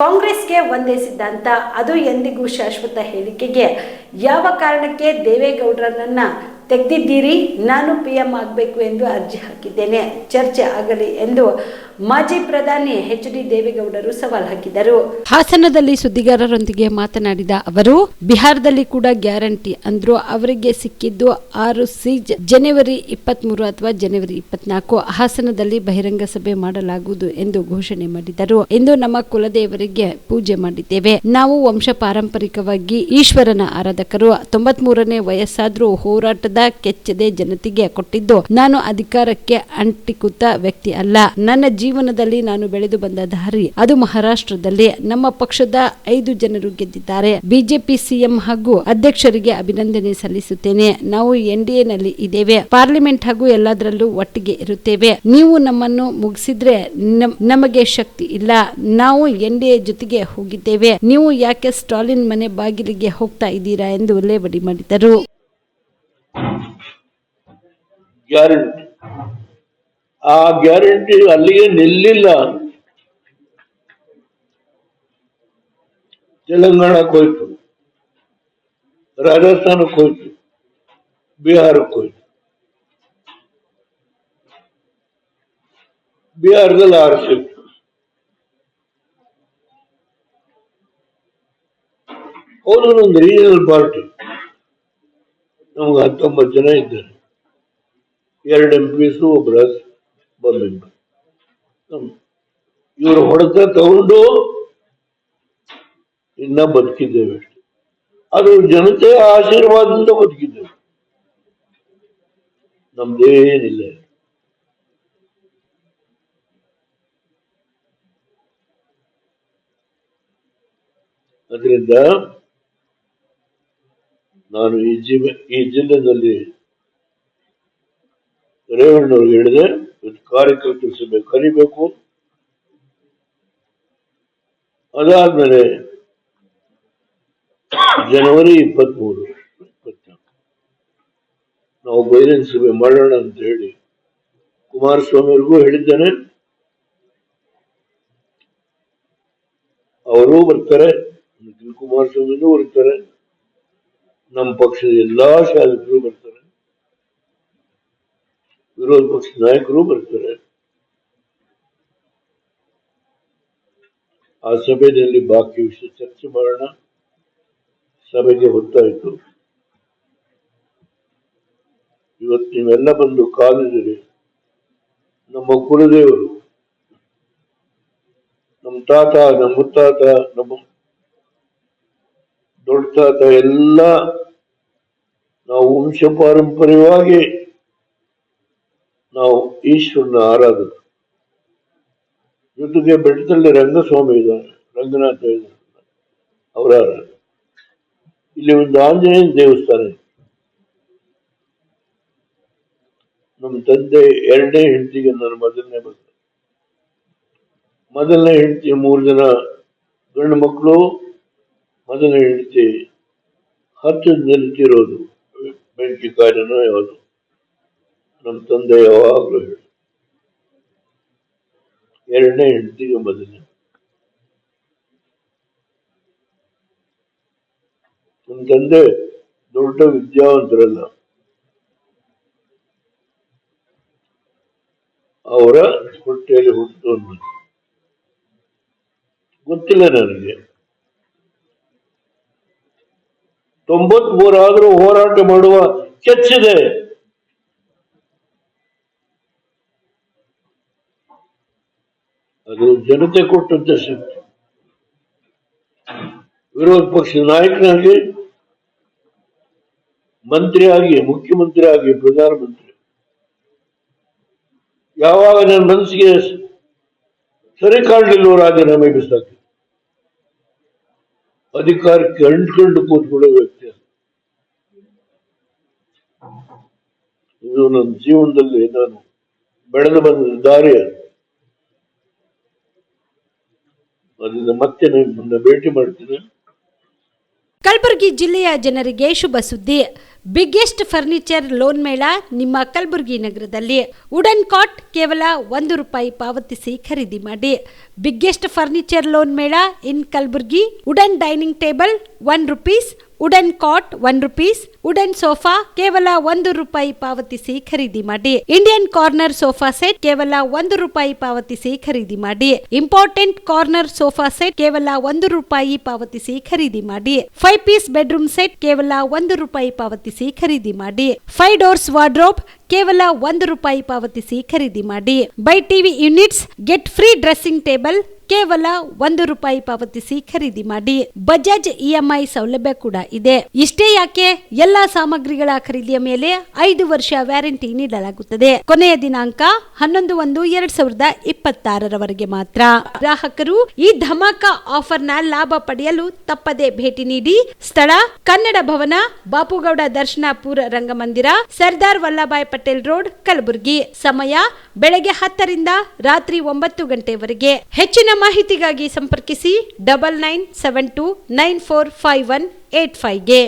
ಕಾಂಗ್ರೆಸ್ಗೆ ಒಂದೇ ಸಿದ್ಧಾಂತ ಅದು ಎಂದಿಗೂ ಶಾಶ್ವತ ಹೇಳಿಕೆಗೆ ಯಾವ ಕಾರಣಕ್ಕೆ ದೇವೇಗೌಡರನ್ನ ತೆಗೆದಿದ್ದೀರಿ, ನಾನು ಪಿ ಎಂ ಆಗಬೇಕು ಎಂದು ಅರ್ಜಿ ಹಾಕಿದ್ದೇನೆ. ಚರ್ಚೆ ಆಗಲಿ ಎಂದು ಮಾಜಿ ಪ್ರಧಾನಿ ಎಚ್ ಡಿ ದೇವೇಗೌಡರು ಸವಾಲ್ ಹಾಕಿದರು. ಹಾಸನದಲ್ಲಿ ಸುದ್ದಿಗಾರರೊಂದಿಗೆ ಮಾತನಾಡಿದ ಅವರು, ಬಿಹಾರದಲ್ಲಿ ಕೂಡ ಗ್ಯಾರಂಟಿ ಅಂದ್ರು ಅವರಿಗೆ ಸಿಕ್ಕಿದ್ದು ಆರು ಸಿ ಜನವರಿ ಇಪ್ಪತ್ಮೂರು ಅಥವಾ ಜನವರಿ ಇಪ್ಪತ್ನಾಲ್ಕು ಹಾಸನದಲ್ಲಿ ಬಹಿರಂಗ ಸಭೆ ಮಾಡಲಾಗುವುದು ಎಂದು ಘೋಷಣೆ ಮಾಡಿದರು. ಎಂದು ನಮ್ಮ ಕುಲದೇವರಿಗೆ ಪೂಜೆ ಮಾಡಿದ್ದೇವೆ. ನಾವು ವಂಶ ಪಾರಂಪರಿಕವಾಗಿ ಈಶ್ವರನ ಆರಾಧಕರು. ತೊಂಬತ್ಮೂರನೇ ವಯಸ್ಸಾದ್ರೂ ಹೋರಾಟದ ಕೆಚ್ಚದೆ ಜನತೆಗೆ ಕೊಟ್ಟಿದ್ದು. ನಾನು ಅಧಿಕಾರಕ್ಕೆ ಅಂಟಿಕುತ್ತ ವ್ಯಕ್ತಿ ಅಲ್ಲ. ನನ್ನ ಜೀವನದಲ್ಲಿ ನಾನು ಬೆಳೆದು ಬಂದ ದಾರಿ ಅದು ಮಹಾರಾಷ್ಟ್ರದಲ್ಲಿ. ನಮ್ಮ ಪಕ್ಷದ ಐದು ಜನರು ಗೆದ್ದಿದ್ದಾರೆ. ಬಿಜೆಪಿ ಸಿಎಂ ಹಾಗೂ ಅಧ್ಯಕ್ಷರಿಗೆ ಅಭಿನಂದನೆ ಸಲ್ಲಿಸುತ್ತೇನೆ. ನಾವು ಎನ್ನಲ್ಲಿ ಇದ್ದೇವೆ. ಪಾರ್ಲಿಮೆಂಟ್ ಹಾಗೂ ಎಲ್ಲದರಲ್ಲೂ ಒಟ್ಟಿಗೆ ಇರುತ್ತೇವೆ. ನೀವು ನಮ್ಮನ್ನು ಮುಗಿಸಿದ್ರೆ ನಮ್- ನಮಗೆ ಶಕ್ತಿ ಇಲ್ಲ. ನಾವು ಎನ್ಡಿಎ ಜೊತೆಗೆ ಹೋಗಿದ್ದೇವೆ. ನೀವು ಯಾಕೆ ಸ್ಟಾಲಿನ್ ಮನೆ ಬಾಗಿಲಿಗೆ ಹೋಗ್ತಾ ಇದ್ದೀರಾ ಎಂದು ಲೇವಡಿ ಮಾಡಿದರು. ಗ್ಯಾರಂಟಿ ಆ ಗ್ಯಾರಂಟಿ ಅಲ್ಲಿಗೆ ನಿಲ್ಲಿಲ್ಲ ತೆಲಂಗಾಣಕ್ಕೆ ಹೋಯ್ತು ರಾಜಸ್ಥಾನಕ್ಕೆ ಹೋಯ್ತು ಬಿಹಾರಕ್ಕೆ ಹೋಯ್ತು ಬಿಹಾರದಲ್ಲಿ ಆರು ಸೀಟ್ ಅವರು ಒಂದು ರೀಜನಲ್ ಪಾರ್ಟಿ ನಮ್ಗೆ ಹತ್ತೊಂಬತ್ತು ಜನ ಇದ್ದಾರೆ ಎರಡು ಎಂ ಪಿಸು ಒಬ್ಬರ ಬಂದಿದ್ದು ಇವರು ಹೊಡೆತ ತಗೊಂಡು ಇನ್ನ ಬದುಕಿದ್ದೇವೆ ಅದು ಜನತೆಯ ಆಶೀರ್ವಾದದಿಂದ ಬದುಕಿದ್ದೇವೆ. ನಮ್ದೇನಿಲ್ಲ. ಅದರಿಂದ ನಾನು ಈ ಜಿಲ್ಲೆ ಈ ಜಿಲ್ಲೆಯಲ್ಲಿ ರೇವಣ್ಣವ್ರಿಗೆ ಹೇಳಿದೆ ಇವತ್ತು ಕಾರ್ಯಕರ್ತರ ಸಭೆ ಕರಿಬೇಕು ಅದಾದ್ಮೇಲೆ ಜನವರಿ ಇಪ್ಪತ್ಮೂರು, ಇಪ್ಪತ್ನಾಲ್ಕು. ನಾವು ಬಹಿರಂಗ ಸಭೆ ಮಾಡೋಣ ಅಂತ ಹೇಳಿ ಕುಮಾರಸ್ವಾಮಿಯವರಿಗೂ ಹೇಳಿದ್ದೇನೆ. ಅವರೂ ಬರ್ತಾರೆ ನಿಖಿಲ್ ಕುಮಾರಸ್ವಾಮಿನೂ ಬರ್ತಾರೆ. ನಮ್ಮ ಪಕ್ಷದ ಎಲ್ಲಾ ಶಾಸಕರು ಬರ್ತಾರೆ. ವಿರೋಧ ಪಕ್ಷದ ನಾಯಕರು ಬರ್ತಾರೆ ಆ ಸಭೆಯಲ್ಲಿ ಬಾಕಿ ವಿಷಯ ಚರ್ಚೆ ಮಾಡೋಣ ಸಭೆಗೆ ಹೊತ್ತಾಯಿತು ಇವತ್ತು ನೀವೆಲ್ಲ ಬಂದು ಕಾಲಿದರೆ ನಮ್ಮ ಕುಲದೇವರು ನಮ್ಮ ತಾತ ನಮ್ಮ ಮುತ್ತಾತ ನಮ್ಮ ದೊಡ್ಡ ತಾತ ಎಲ್ಲ ನಾವು ವಂಶ ಪಾರಂಪರ್ಯವಾಗಿ ಈಶ್ವರನ ಆರಾಧನೆ. ಜೊತೆಗೆ ಬೆಟ್ಟದಲ್ಲಿ ರಂಗಸ್ವಾಮಿ ಇದ್ದಾನೆ ರಂಗನಾಥ ಇದ್ದಾನೆ ಅವರ. ಇಲ್ಲಿ ಒಂದು ಆಂಜನೇಯ ದೇವಸ್ಥಾನ ಇದೆ. ನಮ್ಮ ತಂದೆ ಎರಡನೇ ಹೆಂಡತಿಗೆ ನನ್ನ ಮೊದಲನೇ ಮಗ. ಮೊದಲನೇ ಹೆಂಡತಿ ಮೂರು ಜನ ಗಂಡು ಮಕ್ಕಳು, ಮೊದಲನೇ ಹೆಂಡತಿ ಹತ್ತು ನಿಲ್ತಿರೋದು ಬೆಂಕಿ ಕಾರ್ಯನೋ ಯಾವುದು. ನಮ್ಮ ತಂದೆ ಯಾವಾಗಲೂ ಹೇಳಿ. ಎರಡನೇ ಹೆಂಡತಿಗೆ ಮದುವೆ ನಮ್ಮ ತಂದೆ ದೊಡ್ಡ ವಿದ್ಯಾವಂತರಲ್ಲ. ಅವರ ಹೊಟ್ಟೆಯಲ್ಲಿ ಅನ್ನೋದು ಗೊತ್ತಿಲ್ಲ ನನಗೆ. ತೊಂಬತ್ಮೂರಾದರೂ ಹೋರಾಟ ಮಾಡುವ ಕೆಚ್ಚಿದೆ. ಅದು ಜನತೆ ಕೊಟ್ಟಂತ ಶಕ್ತಿ ವಿರೋಧ ಪಕ್ಷದ ನಾಯಕನಾಗಿ, ಮಂತ್ರಿಯಾಗಿ ಮುಖ್ಯಮಂತ್ರಿ ಆಗಿ ಪ್ರಧಾನಮಂತ್ರಿ. ಯಾವಾಗ ನನ್ನ ಮನಸ್ಸಿಗೆ ಸರಿ ಕಾಣಲಿಲ್ಲವೋ ರಾಜೀನಾಮೆ ಬಿಸಾಕಿ ಅಧಿಕಾರಕ್ಕೆ ಅಂಟ್ಕೊಂಡು ಕೂತ್ಕೊಳ್ಳೋ ವ್ಯಕ್ತಿ. ಇದು ನನ್ನ ಜೀವನದಲ್ಲಿ ನಾನು ಬೆಳೆದು ಬಂದ ದಾರಿ ಅದು ಕಲಬುರಗಿ ಜಿಲ್ಲೆಯ ಜನರಿಗೆ ಶುಭ ಸುದ್ದಿ. ಬಿಗ್ಗೆಸ್ಟ್ ಫರ್ನಿಚರ್ ಲೋನ್ ಮೇಳ ನಿಮ್ಮ ಕಲಬುರಗಿ ನಗರದಲ್ಲಿ. ವುಡನ್ ಕಾಟ್ ಕೇವಲ ಒಂದು ರೂಪಾಯಿ ಪಾವತಿಸಿ ಖರೀದಿ ಮಾಡಿ. ಬಿಗ್ಗೆಸ್ಟ್ ಫರ್ನಿಚರ್ ಲೋನ್ ಮೇಳ in Kalaburagi. Wooden dining table one rupees wooden cot one rupees wooden sofa ಕೇವಲ ಒಂದು ರೂಪಾಯಿ ಪಾವತಿಸಿ ಖರೀದಿ ಮಾಡಿ. ಇಂಡಿಯನ್ ಕಾರ್ನರ್ ಸೋಫಾ ಸೆಟ್ ಕೇವಲ ಒಂದು ರೂಪಾಯಿ ಪಾವತಿಸಿ ಖರೀದಿ ಮಾಡಿ. ಇಂಪಾರ್ಟೆಂಟ್ ಕಾರ್ನರ್ ಸೋಫಾ ಸೆಟ್ ಕೇವಲ ಒಂದು ರೂಪಾಯಿ ಪಾವತಿಸಿ ಖರೀದಿ ಮಾಡಿ. ಫೈವ್ ಪೀಸ್ ಬೆಡ್ರೂಮ್ ಸೆಟ್ ಕೇವಲ ಒಂದು ರೂಪಾಯಿ ಪಾವತಿಸಿ ಖರೀದಿ ಮಾಡಿ. ಫೈವ್ ಡೋರ್ಸ್ ವಾರ್ಡ್ರೋಬ್ ಕೇವಲ ಒಂದು ರೂಪಾಯಿ ಪಾವತಿಸಿ ಖರೀದಿ ಮಾಡಿ. Buy TV units, get free dressing table ಕೇವಲ ಒಂದು ರೂಪಾಯಿ ಪಾವತಿಸಿ ಖರೀದಿ ಮಾಡಿ, ಬಜಾಜ್ ಇಎಂಐ ಸೌಲಭ್ಯ ಕೂಡ ಇದೆ. ಇಷ್ಟೇ ಯಾಕೆ? ಎಲ್ಲಾ ಸಾಮಗ್ರಿಗಳ ಖರೀದಿಯ ಮೇಲೆ ಐದು ವರ್ಷ ವ್ಯಾರಂಟಿ ನೀಡಲಾಗುತ್ತದೆ. ಕೊನೆಯ ದಿನಾಂಕ ಹನ್ನೊಂದು ಒಂದು ಎರಡ್ ಸಾವಿರದ ಇಪ್ಪತ್ತಾರರವರೆಗೆ ಮಾತ್ರ. ಗ್ರಾಹಕರು ಈ ಧಮಾಕ ಆಫರ್ನ ಲಾಭ ಪಡೆಯಲು ತಪ್ಪದೆ ಭೇಟಿ ನೀಡಿ, ಸ್ಥಳ ಕನ್ನಡ ಭವನ, ಬಾಪುಗೌಡ ದರ್ಶನಾಪುರ ರಂಗಮಂದಿರ, ಸರ್ದಾರ್ ವಲ್ಲಭಾಯ್ ಪಟೇಲ್ ರೋಡ್, ಕಲಬುರಗಿ. ಸಮಯ ಬೆಳಗ್ಗೆ ಹತ್ತರಿಂದ ರಾತ್ರಿ ಒಂಬತ್ತು ಗಂಟೆವರೆಗೆ. ಹೆಚ್ಚಿನ ಮಾಹಿತಿಗಾಗಿ ಸಂಪರ್ಕಿಸಿ double nine seven two nine four five one eight ಫೈವ್ಗೆ